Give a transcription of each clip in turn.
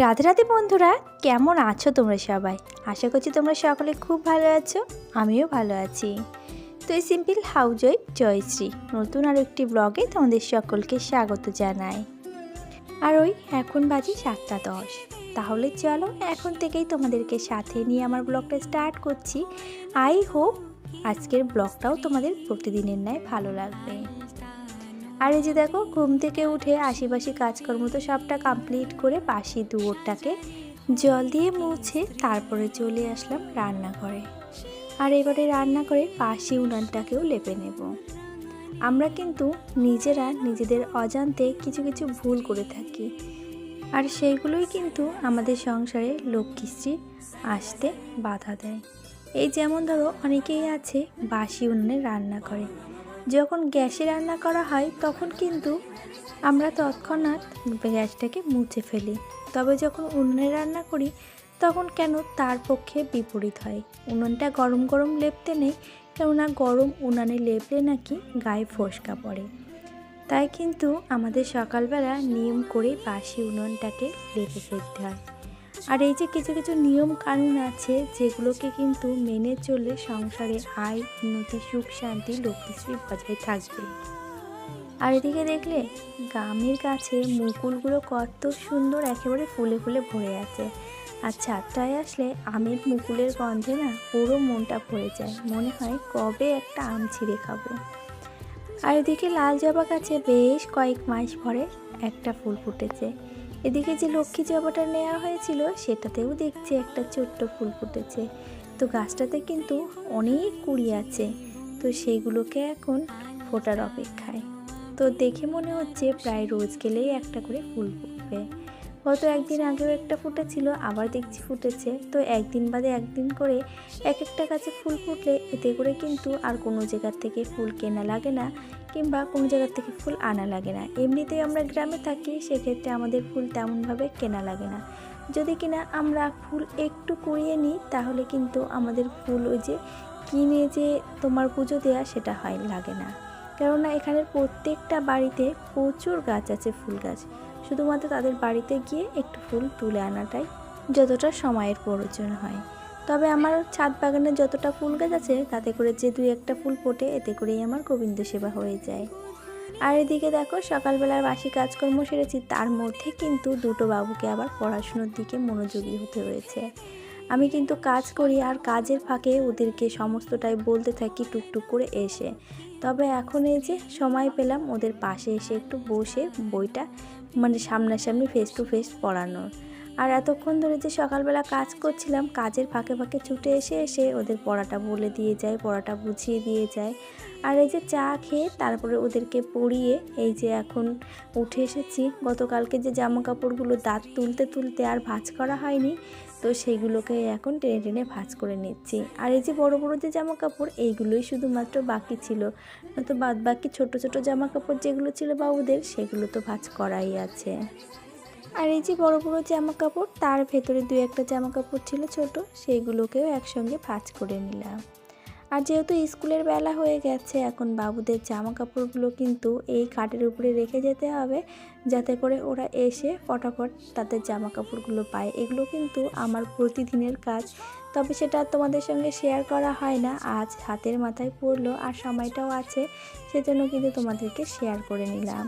রাধে রাধে বন্ধুরা, কেমন আছো তোমরা সবাই? আশা করছি তোমরা সকলে খুব ভালো আছো, আমিও ভালো আছি। তো এই সিম্পল হাউজই জয়শ্রী নতুন আর একটি ব্লগে তোমাদের সকলকে স্বাগত জানাই। আর ওই এখন বাজে সাতটা দশ। তাহলে চলো, এখন থেকেই তোমাদেরকে সাথে নিয়ে আমার ব্লগটা স্টার্ট করছি। আই হোপ আজকের ব্লগটাও তোমাদের প্রতিদিনের ন্যায় ভালো লাগবে। আর এই যে দেখো, ঘুম থেকে উঠে আশিপাশি কাজকর্ম তো সবটা কমপ্লিট করে বাসি দুয়োরটাকে জল দিয়ে মুছে তারপরে চলে আসলাম রান্নাঘরে। আর এবারে রান্না করে বাসি উনানটাকেও লেপে নেব। আমরা কিন্তু নিজেরা নিজেদের অজান্তে কিছু কিছু ভুল করে থাকি। আর সেইগুলোই কিন্তু আমাদের সংসারে লক্ষ্মীশ্রী আসতে বাধা দেয়। এই যেমন ধরো অনেকেই আছে বাসি উনুনে রান্না করে। যখন গ্যাসে রান্না করা হয়, তখন কিন্তু আমরা তৎক্ষণাৎ গ্যাসটাকে মুছে ফেলি। তবে যখন উনুনে রান্না করি, তখন কেন তার পক্ষে বিপরীত হয়? উনুনটা গরম গরম লেপতে নেই, কেননা গরম উনানে লেপলে নাকি গায়ে ফসকা পড়ে। তাই কিন্তু আমাদের সকালবেলা নিয়ম করে বাসি উনুনটাকে লেপে ফেলতে হয়। আর এই যে কিছু কিছু নিয়ম কানুন আছে যেগুলোকে কিন্তু মেনে চললে সংসারে আয়, উন্নতি, সুখ, শান্তি লক্ষ্মীশ্রী বজায় থাকবে। আর এদিকে দেখলে গ্রামের কাছে মুকুলগুলো কত সুন্দর একেবারে ফুলে ফুলে ভরে আছে। আর ছাদটায় আসলে আমের মুকুলের গন্ধে না পুরো মনটা ভরে যায়। মনে হয় কবে একটা আম ছিঁড়ে খাব। আর এদিকে লাল জবা গাছে বেশ কয়েক মাস পরে একটা ফুল ফুটেছে। এদিকে যে লক্ষ্মী জবাটা নেওয়া হয়েছিল, সেটাতেও দেখছি একটা ছোট্ট ফুল ফুটেছে। তো গাছটাতে কিন্তু অনেক কুড়ি আছে। তো সেইগুলোকে এখন ফোটার অপেক্ষায়। তো দেখে মনে হচ্ছে প্রায় রোজ গেলেই একটা করে ফুল ফুটবে। গত একদিন আগেও একটা ফুটেছিল, আবার দেখছি ফুটেছে। তো একদিন বাদে একদিন করে এক একটা গাছে ফুল ফুটলে এতে করে কিন্তু আর কোনো জায়গার থেকে ফুল কেনা লাগে না, কিংবা কোনো জায়গার থেকে ফুল আনা লাগে না। এমনিতেই আমরা গ্রামে থাকি, সেক্ষেত্রে আমাদের ফুল তেমনভাবে কেনা লাগে না। যদি কিনা আমরা ফুল একটু কুড়িয়ে নিই, তাহলে কিন্তু আমাদের ফুল ওই যে কিনে যে তোমার পুজো দেওয়া সেটা হয়, লাগে না। কেননা এখানের প্রত্যেকটা বাড়িতে প্রচুর গাছ আছে, ফুল গাছ। শুধুমাত্র তাদের বাড়িতে গিয়ে একটু ফুল তুলে আনাটাই যতটা সময়ের প্রয়োজন হয়। তবে আমার ছাদ বাগানে যতটা ফুল গাছ আছে, তাতে করে যে দুই একটা ফুল ফোটে, এতে করেই আমার গোবিন্দ সেবা হয়ে যায়। আর এদিকে দেখো, সকালবেলার বাসি কাজকর্ম সেরেছি, তার মধ্যে কিন্তু দুটো বাবুকে আবার পড়াশুনোর দিকে মনোযোগী হতে হয়েছে। আমি কিন্তু কাজ করি আর কাজের ফাঁকে ওদেরকে সমস্তটাই বলতে থাকি, টুকটুক করে এসে। তবে এখন এই যে সময় পেলাম, ওদের পাশে এসে একটু বসে বইটা মানে সামনাসামনি ফেস টু ফেস পড়ানোর। আর এতক্ষণ ধরে যে সকালবেলা কাজ করছিলাম, কাজের ফাঁকে ফাঁকে ছুটে এসে এসে ওদের পড়াটা বলে দিয়ে যায়, পড়াটা বুঝিয়ে দিয়ে যায়। আর এই যে চা খেয়ে তারপরে ওদেরকে পরিয়ে এই যে এখন উঠে এসেছি। গতকালকে যে জামা কাপড়গুলো দাঁত তুলতে তুলতে আর ভাঁজ করা হয়নি, তো সেইগুলোকে এখন টেনে টেনে ভাঁজ করে নিচ্ছি। আর এই যে বড় বড় যে জামা কাপড় এইগুলোই শুধুমাত্র বাকি ছিল। নয়তো বাদ বাকি ছোট ছোট জামা কাপড় যেগুলো ছিল বাবুদের, সেগুলো তো ভাঁজ করাই আছে। আর এই যে বড় বড় জামা কাপড় তার ভেতরে দু একটা জামা কাপড় ছিল ছোট সেইগুলোকেও একসঙ্গে ভাঁজ করে নিলাম। আর যেহেতু স্কুলের বেলা হয়ে গেছে, এখন বাবুদের জামা কাপড়গুলো কিন্তু এই কাঠের উপরে রেখে যেতে হবে, যাতে করে ওরা এসে ফটাফট তাদের জামা কাপড়গুলো পায়। এগুলো কিন্তু আমার প্রতিদিনের কাজ, তবে সেটা তোমাদের সঙ্গে শেয়ার করা হয় না। আজ হাতের মাথায় পড়ল আর সময়টাও আছে, সেজন্য কিন্তু তোমাদেরকে শেয়ার করে নিলাম।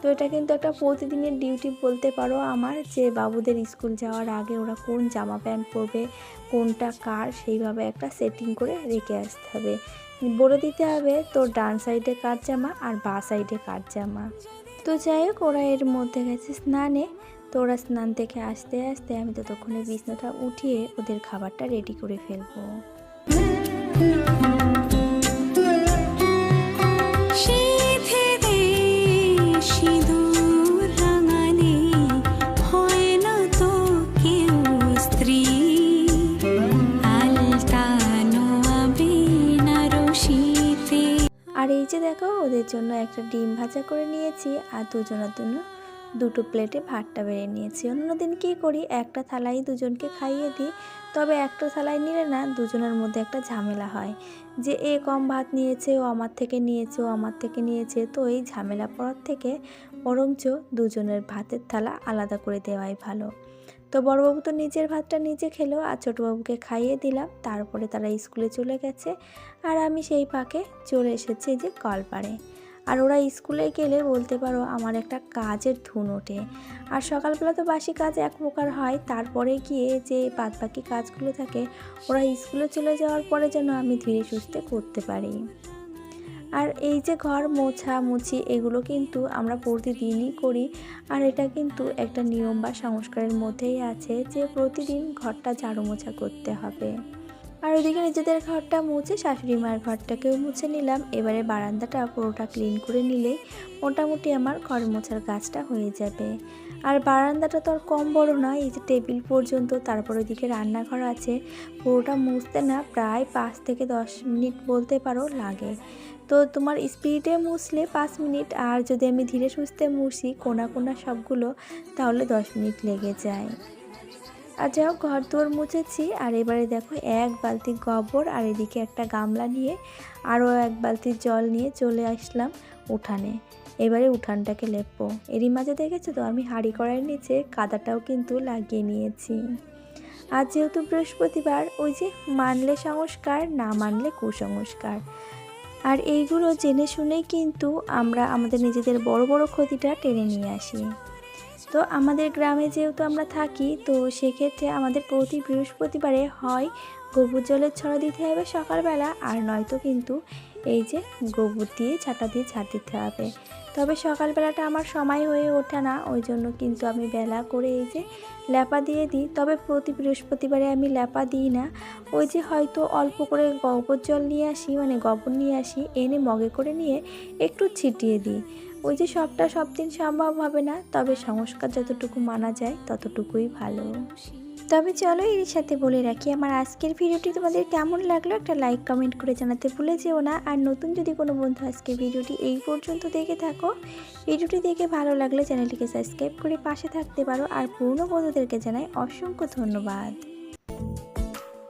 তো এটা কিন্তু একটা প্রতিদিনের ডিউটি বলতে পারো আমার যে বাবুদের স্কুল যাওয়ার আগে ওরা কোন জামা প্যান্ট পরবে, কোনটা কার, সেইভাবে একটা সেটিং করে রেখে আসতে হবে। বলে দিতে হবে তোর ডান সাইডে কার জামা আর বা সাইডে কার জামা। তো যাই হোক, ওরা এর মধ্যে গেছে স্নানে। তো ওরা স্নান থেকে আসতে আসতে আমি ততক্ষণে বিছনাটা উঠিয়ে ওদের খাবারটা রেডি করে ফেলব। যে দেখো ওদের জন্য একটা ডিম ভাজা করে নিয়েছি আর দুজনের জন্য দুটো প্লেটে ভাতটা বেড়ে নিয়েছি। অন্যদিন কী করি? একটা থালাই দুজনকে খাইয়ে দিই। তবে একটা থালাই নিলে না দুজনের মধ্যে একটা ঝামেলা হয়। যে এ কম ভাত নিয়েছে, ও আমার থেকে নিয়েছে, ও আমার থেকে নিয়েছে, তো এই ঝামেলা পড়ার থেকে বরঞ্চ দুজনের ভাতের থালা আলাদা করে দেওয়াই ভালো। তো বড়বাবু তো নিজের ভাতটা নিজে খেলো আর ছোটোবাবুকে খাইয়ে দিলাম। তারপরে তারা স্কুলে চলে গেছে আর আমি সেই ফাঁকে চলে এসেছি যে কলপাড়ে। আর ওরা স্কুলে গেলে বলতে পারো আমার একটা কাজের ধুন ওঠে। আর সকালবেলা তো বাসি কাজ এক প্রকার হয়, তারপরে গিয়ে যে বাদ বাকি কাজগুলো থাকে, ওরা স্কুলে চলে যাওয়ার পরে যেন আমি ধীরে সুস্থে করতে পারি। আর এই যে ঘর মোছা, মুছি, এগুলো কিন্তু আমরা প্রতিদিনই করি। আর এটা কিন্তু একটা নিয়ম বা সংস্কারের মধ্যেই আছে যে প্রতিদিন ঘরটা ঝাড়ু মোছা করতে হবে। আর ওদিকে নিজেদের ঘরটা মুছে, শাশুড়ি মায়ের ঘরটাকেও মুছে নিলাম। এবারে বারান্দাটা পুরোটা ক্লিন করে নিলে মোটামুটি আমার ঘর মোছার কাজটা হয়ে যাবে। আর বারান্দাটা তো আর কম বড় নয় এই যে টেবিল পর্যন্ত, তারপর ওইদিকে রান্নাঘর আছে। পুরোটা মুছতে না, প্রায় পাঁচ থেকে দশ মিনিট বলতে পারো লাগে। তো তোমার স্পিডে মুছলে পাঁচ মিনিট, আর যদি আমি ধীরে সুস্থে মুছি কোনা কোনা সবগুলো, তাহলে দশ মিনিট লেগে যায়। আর যাই হোক ঘর দুয়ার মুছেছি, আর এবারে দেখো এক বালতি গোবর আর এদিকে একটা গামলা নিয়ে, আরও এক বালতি জল নিয়ে চলে আসলাম উঠানে। এবারে উঠানটাকে লেপবো। এরই মাঝে দেখেছ তো, আমি হাঁড়ি করার নিচে কাদাটাও কিন্তু লাগিয়ে নিয়েছি। আর যেহেতু বৃহস্পতিবার, ওই যে মানলে সংস্কার, না মানলে কুসংস্কার। আর এইগুলো জেনে শুনেই কিন্তু আমরা আমাদের নিজেদের বড় বড় ক্ষতিটা টেনে নিয়ে আসি। তো আমাদের গ্রামে যেহেতু আমরা থাকি, তো সেক্ষেত্রে আমাদের প্রতি বৃহস্পতিবারে হয় গোবর জলের ছড়া দিতে হবে সকালবেলা, আর নয়তো কিন্তু এই যে গোবর দিয়ে ছাটা দিয়ে ঝাড় দিতে হবে। তবে সকালবেলাটা আমার সময় হয়ে ওঠে না, ওই জন্য কিন্তু আমি বেলা করে এই যে ল্যাপা দিয়ে দিই। তবে প্রতি বৃহস্পতিবারে আমি ল্যাপা দিই না। ওই যে হয়তো অল্প করে গোবর জল নিয়ে আসি মানে গোবর নিয়ে আসি, এনে মগে করে নিয়ে একটু ছিটিয়ে দিই। ওই যে সবটা সব দিন সম্ভব হবে না, তবে সংস্কার যতটুকু মানা যায় ততটুকুই ভালো। তবে চলো এর সাথে বলে রাখি, আমার আজকের ভিডিওটি তোমাদের কেমন লাগল একটা লাইক কমেন্ট করে জানাতে ভুলে যেও না। আর নতুন যদি কোনো বন্ধু আজকের ভিডিওটি এই পর্যন্ত দেখে থাকো, ভিডিওটি দেখে ভালো লাগলে চ্যানেলটিকে সাবস্ক্রাইব করে পাশে থাকতে পারো। আর পুরনো বন্ধুদেরকে জানাই অসংখ্য ধন্যবাদ।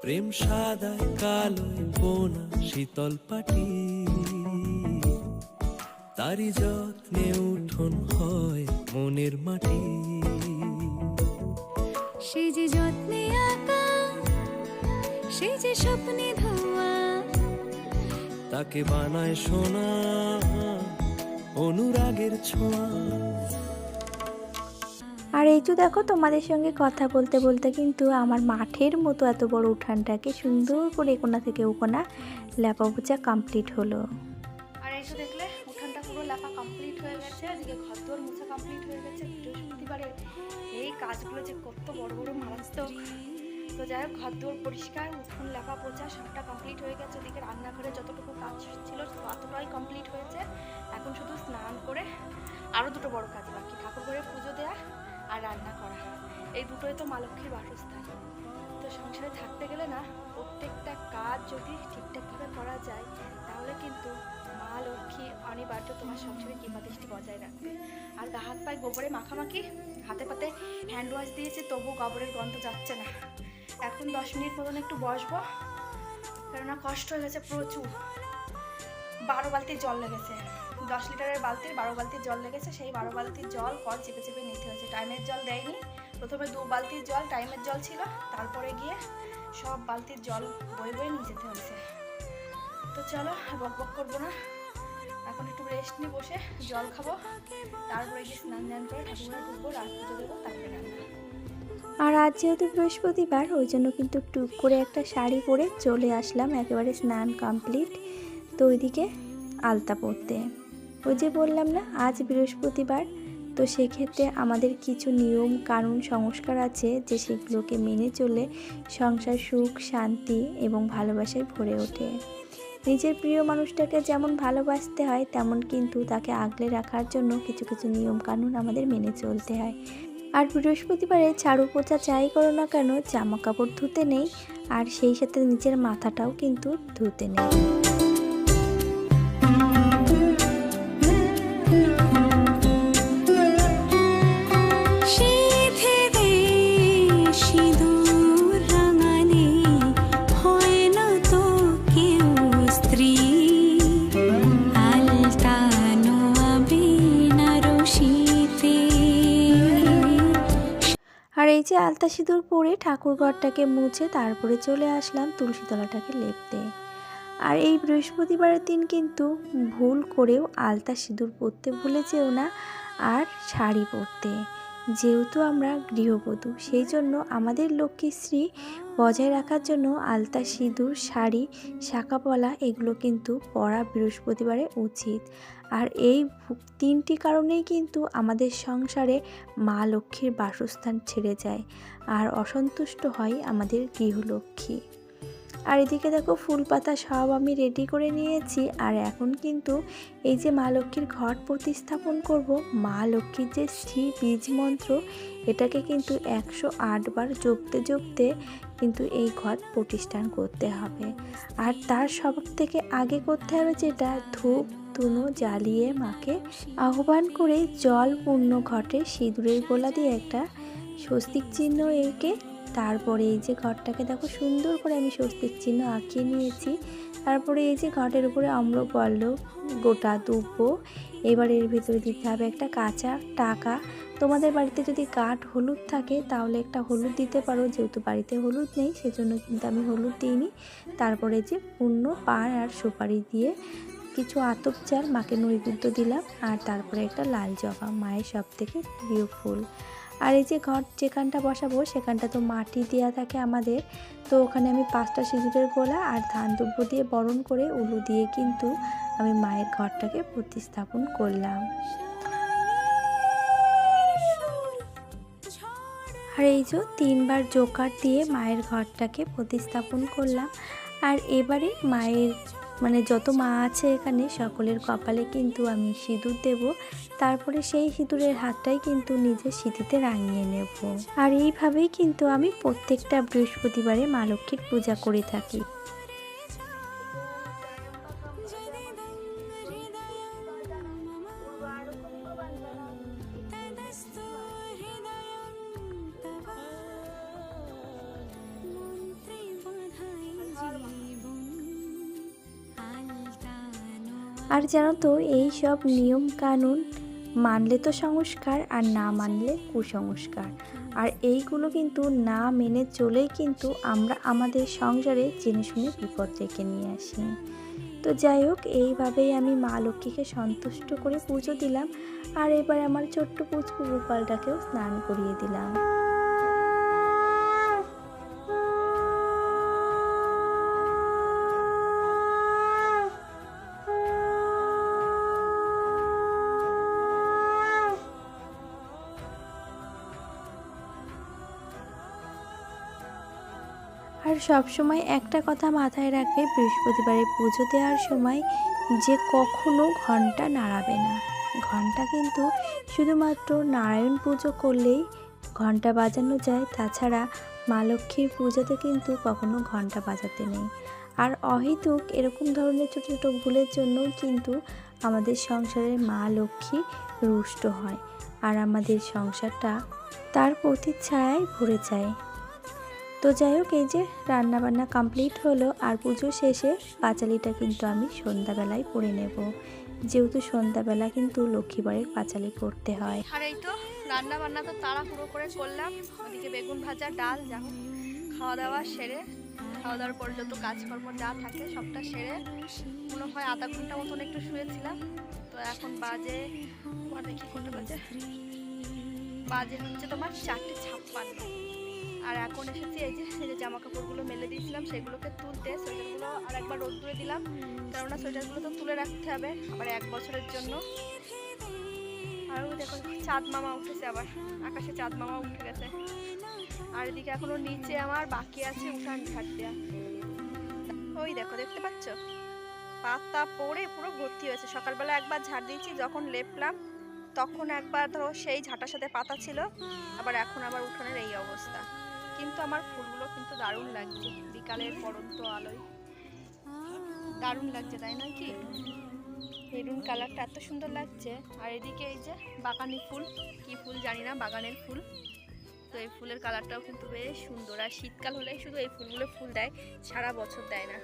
প্রেম সাদায় কালোয় বোনা শীতল পাটি তারি যত্নে উঠোন হয় মনের মাটি। সে যে যত্নে আঁকা সে যে স্বপ্নে ধোয়া তাকে বানায় সোনা অনুরাগের ছোঁয়া। আর এই তো দেখো তোমাদের সঙ্গে কথা বলতে বলতে কিন্তু আমার মাঠের মতো এত বড় উঠানটাকে সুন্দর করে কোনা থেকে ওকোনা ল্যাপা পোচা কমপ্লিট হলো। কাজগুলো যে কত বড় বড় মারাত্মক তো। যাই হোক, ঘর দুয়ার পরিষ্কার, উঠোন লেপা পোচা সবটা কমপ্লিট হয়ে গেছে। ওদিকে রান্নাঘরে যতটুকু কাজ ছিল ততটাই কমপ্লিট হয়েছে। এখন শুধু স্নান করে আরও দুটো বড় কাজ বাকি ঠাকুর ঘরে পুজো দেয়া আর রান্না করা। এই দুটোই তো মা লক্ষ্মীর বাসস্থান। সংসারে থাকতে গেলে না, প্রত্যেকটা কাজ যদি ঠিকঠাকভাবে করা যায়, তাহলে কিন্তু মা লক্ষ্মী অনিবার্য তোমার সংসারে কিংবা দৃষ্টি বজায় রাখবে। আর গা হাত পায়ে গোবরে মাখামাখি, হাতে পাতে হ্যান্ড ওয়াশ দিয়েছি তবু গোবরের গন্ধ যাচ্ছে না। এখন দশ মিনিট মতন একটু বসবো, কেননা কষ্ট হয়ে গেছে প্রচুর। বারো বালতি জল লেগেছে। দশ লিটারের বালতির বারো বালতির জল লেগেছে, সেই বারো বালতির জল কল চেপে চেপে নিতে হয়েছে। টাইমের জল দেয়নি প্রথমে দু বালতির জল, টাইমের জল ছিল, তারপরে গিয়ে সব বালতির জল বয়ে বয়ে নিয়ে যেতে হয়েছে। তো চলো বক বক করব না। এখন একটু রেস্ট নিয়ে বসে জল খাব, তারপরে গিয়ে স্নান ধ্যান করে ঠাকুরের ঢুকবো, রাত পুজো দেবো, তারপরে আর আজ যেহেতু বৃহস্পতিবার, ওই জন্য কিন্তু টুক করে একটা শাড়ি পরে চলে আসলাম, একেবারে স্নান কমপ্লিট তো ওইদিকে আলতা পরতে। ওই যে বললাম না, আজ বৃহস্পতিবার তো সেক্ষেত্রে আমাদের কিছু নিয়ম, কানুন, সংস্কার আছে যে সেগুলোকে মেনে চলে সংসার সুখ, শান্তি এবং ভালোবাসায় ভরে ওঠে। নিজের প্রিয় মানুষটাকে যেমন ভালোবাসতে হয়, তেমন কিন্তু তাকে আগলে রাখার জন্য কিছু কিছু নিয়ম, কানুন আমাদের মেনে চলতে হয়। আর বৃহস্পতিবারে ঝাড়ু পোছা যাই করো না কেন, জামা কাপড় ধুতে নেই, আর সেই সাথে নিজের মাথাটাও কিন্তু ধুতে নেই। যে আলতা সিঁদুর পরে ঠাকুরঘরটাকে মুছে তারপরে চলে আসলাম তুলসীতলাটাকে লেপতে। আর এই বৃহস্পতিবারের দিন কিন্তু ভুল করেও আলতা সিঁদুর পরতে ভুলে যেও না আর শাড়ি পরতে। যেহেতু আমরা গৃহবধূ, সেই জন্য আমাদের লক্ষ্মীশ্রী বজায় রাখার জন্য আলতা, সিঁদুর, শাড়ি শাঁকাপলা এগুলো কিন্তু পরা বৃহস্পতিবারে উচিত। আর এই তিনটি কারণেই কিন্তু আমাদের সংসারে মা লক্ষ্মীর বাসস্থান ছেড়ে যায়। আর অসন্তুষ্ট হয় আমাদের গৃহলক্ষ্মী। আর এদিকে দেখো ফুল পাতা সব আমি রেডি করে নিয়েছি। আর এখন কিন্তু এই যে মা লক্ষ্মীর ঘট প্রতিস্থাপন করব, মা লক্ষ্মীর যে শ্রী বীজ মন্ত্র, এটাকে কিন্তু একশো বার জপতে জপতে কিন্তু এই ঘট প্রতিষ্ঠান করতে হবে। আর তার সব থেকে আগে করতে হবে যেটা, ধূপ, ধুনো জ্বালিয়ে মাকে আহ্বান করে জল পূর্ণ ঘটে সিঁদুরের গোলা দিয়ে একটা স্বস্তিক চিহ্ন এঁকে তারপরে এই যে ঘরটাকে দেখো সুন্দর করে আমি স্বস্তির চিহ্ন আঁকিয়ে নিয়েছি। তারপরে এই যে ঘটের উপরে আম্রপল্লব গোটা দুব্বো এবার এর ভিতরে দিতে হবে একটা কাঁচা টাকা। তোমাদের বাড়িতে যদি কাঠ হলুদ থাকে তাহলে একটা হলুদ দিতে পারো, যেহেতু বাড়িতে হলুদ নেই, সেজন্য কিন্তু আমি হলুদ দিইনি। তারপরে যে পূর্ণ পাড় আর সুপারি দিয়ে কিছু আতপ চাল, মাকে নৈবেদ্য দিলাম। আর তারপরে একটা লাল জবা, মায়ের সব থেকে প্রিয় ফুল। আর এই যে ঘর যেখানটা বসাবো, সেখানটা তো মাটি দেওয়া থাকে আমাদের। তো ওখানে আমি পাঁচটা সিঁদুরের গোলা আর ধান দুব্য দিয়ে বরণ করে উলু দিয়ে কিন্তু আমি মায়ের ঘরটাকে প্রতিস্থাপন করলাম। আর এই যে তিনবার জোকার দিয়ে মায়ের ঘরটাকে প্রতিস্থাপন করলাম। আর এবারে মায়ের মানে যত মা আছে এখানে, সকলের কপালে কিন্তু আমি সিঁদুর দেব। তারপরে সেই সিঁদুরের হাতটাই কিন্তু নিজের স্মৃতিতে রাঙিয়ে নেব। আর এইভাবেই কিন্তু আমি প্রত্যেকটা বৃহস্পতিবারে মা লক্ষ্মীর পূজা করে থাকি। আর জানো তো, এই সব নিয়ম কানুন মানলে তো সংস্কার আর না মানলে কুসংস্কার। আর এইগুলো কিন্তু না মেনে চলেই কিন্তু আমরা আমাদের সংসারে জেনে শুনে বিপদ ডেকে নিয়ে আসি। তো যাই হোক, এইভাবেই আমি মা লক্ষ্মীকে সন্তুষ্ট করে পুজো দিলাম। আর এবার আমার ছোট্ট পুচকু গোপালটাকেও স্নান করিয়ে দিলাম। আর সব সময় একটা কথা মাথায় রাখবে বৃহস্পতিবারে পুজো দেওয়ার সময় যে কখনো ঘণ্টা নাড়াবে না। ঘণ্টা কিন্তু শুধুমাত্র নারায়ণ পুজো করলেই ঘণ্টা বাজানো যায়, তাছাড়া মা লক্ষ্মীর পুজোতে কিন্তু কখনো ঘণ্টা বাজাতে নেই। আর অহেতুক এরকম ধরনের ছোটো ছোটো ভুলের জন্যও কিন্তু আমাদের সংসারে মা লক্ষ্মী রুষ্ট হয়। আর আমাদের সংসারটা তার প্রতিচ্ছায়ায় ভরে যায়। তো যাই হোক, এই যে রান্না বান্না কমপ্লিট হলো আর পুজো শেষে পাঁচালিটা কিন্তু আমি সন্ধ্যাবেলায় পরে নেব। যেহেতু সন্ধ্যাবেলা কিন্তু লক্ষ্মীবারের পাঁচালি পড়তে হয়। আর এই তো রান্না বান্না তো তাড়াহুড়ো করে করলাম। ওদিকে বেগুন ভাজা, ডাল, যা খাওয়া দাওয়া সেরে খাওয়া দাওয়ার পর যত কাজকর্ম যা থাকে সবটা সেরে, মনে হয় আধা ঘণ্টা মতন একটু শুয়েছিলাম। তো এখন বাজে কোনটা বাজে? বাজে হচ্ছে তোমার চারটে ছাপ্পান্ন। আর এখন এসেছি এই যে জামা কাপড়গুলো মেলে দিয়েছিলাম, সেগুলোকে তুলতে, সোয়েটারগুলো আর একবার রোদ্দুরে দিলাম। কেননা সোয়েটারগুলো তো তুলে রাখতে হবে, আবার এক বছরের জন্য। আর দেখো, চাঁদ মামা উঠেছে আবার, আকাশে চাঁদ মামা উঠে গেছে। আর এদিকে এখনও নিচে আমার বাকি আছে উঠান ঝাড় দেওয়া ওই দেখো, দেখতে পাচ্ছ? পাতা পড়ে পুরো ভর্তি হয়েছে। সকালবেলা একবার ঝাড় দিয়েছি, যখন লেপলাম, তখন একবার ধরো সেই ঝাঁটার সাথে পাতা ছিল, আবার এখন আবার উঠানের এই অবস্থা। কিন্তু আমার ফুলগুলো কিন্তু দারুণ লাগছে। বিকালের পরন্ত আলোয়। দারুণ লাগছে, তাই না কি? মেরুন কালারটা এত সুন্দর লাগছে। আর এদিকে এই যে বাগানি ফুল। কি ফুল জানি না, বাগানের ফুল। তো এই ফুলের কালারটাও কিন্তু বেশ সুন্দর। আর শীতকাল হলেই শুধু এই ফুলগুলো ফুল দেয়, সারা বছর দেয় না।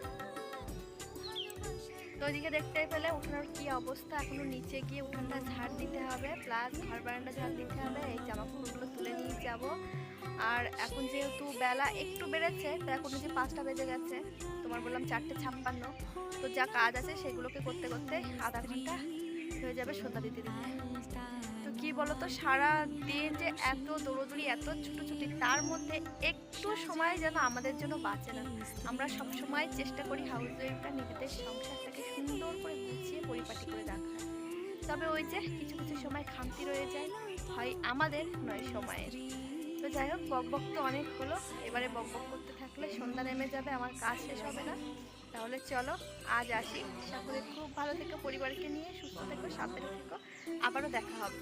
তো ওইদিকে দেখতে পেলে উঠানোর কি অবস্থা? এখনও নিচে গিয়ে উঠানটা ঝাড় দিতে হবে। প্লাস ঘর বারান্দা ঝাড় দিতে হবে। এই জামা কাপড়গুলো তুলে নিয়ে যাব। আর এখন যেহেতু বেলা একটু বেড়েছে, তো এখন যে পাঁচটা বেজে গেছে, তোমার বললাম চারটে ছাপ্পান্ন। তো যা কাজ আছে সেগুলোকে করতে করতে আধা ঘণ্টা হয়ে যাবে সন্ধ্যা দিতে দিতে। তো কি বলতো সারা দিন যে এত দৌড়দৌড়ি, এত ছুটোছুটি, তার মধ্যে একটু সময় যেন আমাদের জন্য বাঁচে না। আমরা সব সময় চেষ্টা করি হাউস ওয়াইফটা নিজেদের সংসারটাকে সুন্দর করে গুছিয়ে পরিপাটি করে রাখার। তবে ওই যে কিছু কিছু সময় খামতি রয়ে যায়, হয় আমাদের, নয় সময়ের। তো যাই হোক, বক বক তো অনেক হলো। এবারে বক বক করতে থাকলে সন্ধ্যা নেমে যাবে, আমার কাজ শেষ হবে না। তাহলে চলো, আজ আসি। সকলে খুব ভালো থেকো, পরিবারকে নিয়ে সুস্থ থেকো, সাবধানে থেকো। আবারও দেখা হবে।